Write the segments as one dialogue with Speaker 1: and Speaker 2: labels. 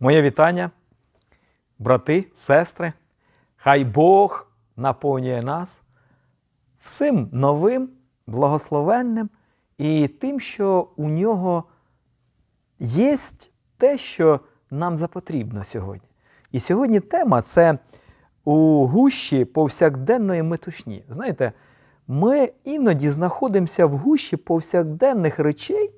Speaker 1: Моє вітання, брати, сестри. Хай Бог наповнює нас всім новим, благословенним і тим, що у нього є те, що нам запотрібно сьогодні. І сьогодні тема це у гущі повсякденної метушні. Знаєте, ми іноді знаходимося в гущі повсякденних речей,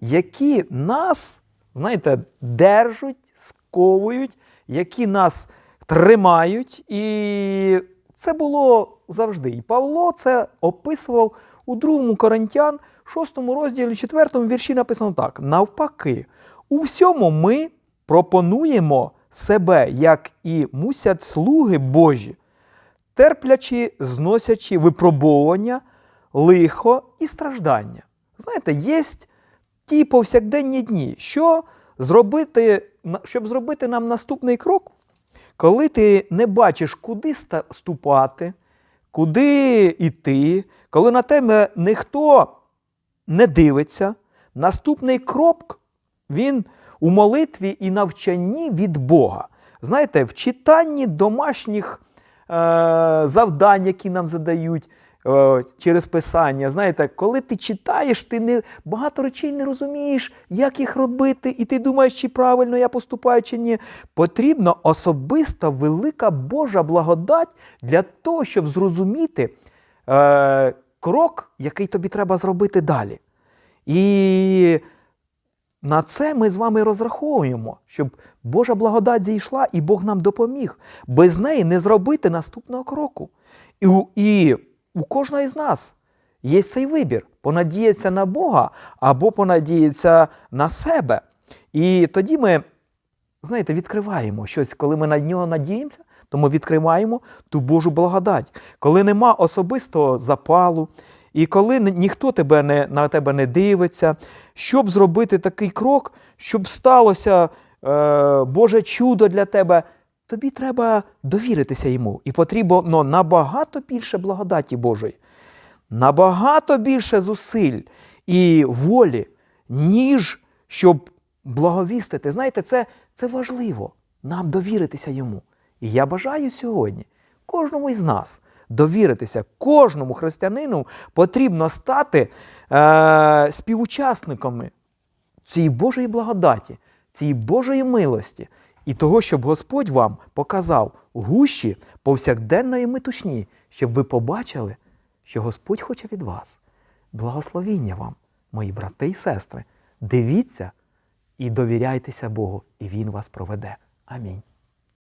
Speaker 1: які нас, знаєте, держать, сковують, які нас тримають. І це було завжди. І Павло це описував у 2 Коринтян, 6 розділі, 4 вірші написано так: навпаки, у всьому ми пропонуємо себе, як і мусять слуги Божі, терплячи, зносячи випробовування, лихо і страждання. Знаєте, є ті повсякденні дні, що зробити, щоб зробити нам наступний крок, коли ти не бачиш, куди ступати, куди йти, коли на тебе ніхто не дивиться, наступний крок він у молитві і навчанні від Бога. Знаєте, в читанні домашніх е, завдань, які нам задають через писання. Знаєте, коли ти читаєш, ти не, багато речей не розумієш, як їх робити, і ти думаєш, чи правильно я поступаю, чи ні. Потрібна особиста велика Божа благодать для того, щоб зрозуміти е, крок, який тобі треба зробити далі. І на це ми з вами розраховуємо, щоб Божа благодать зійшла і Бог нам допоміг. Без неї не зробити наступного кроку. І і у кожного із нас є цей вибір: понадіятися на Бога або понадіятися на себе. І тоді ми, знаєте, відкриваємо щось, коли ми на нього надіємося, то ми відкриваємо ту Божу благодать. Коли нема особистого запалу, і коли ніхто тебе не, на тебе не дивиться, щоб зробити такий крок, щоб сталося е, Боже чудо для тебе, тобі треба довіритися йому. І потрібно набагато більше благодаті Божої, набагато більше зусиль і волі, ніж щоб благовістити. Знаєте, це, це важливо нам довіритися йому. І я бажаю сьогодні кожному із нас довіритися, кожному християнину потрібно стати е, співучасниками цієї Божої благодаті, цієї Божої милості і того, щоб Господь вам показав гущі повсякденної метушні, щоб ви побачили, що Господь хоче від вас. Благословіння вам, мої брати і сестри. Дивіться і довіряйтеся Богу, і Він вас проведе. Амінь.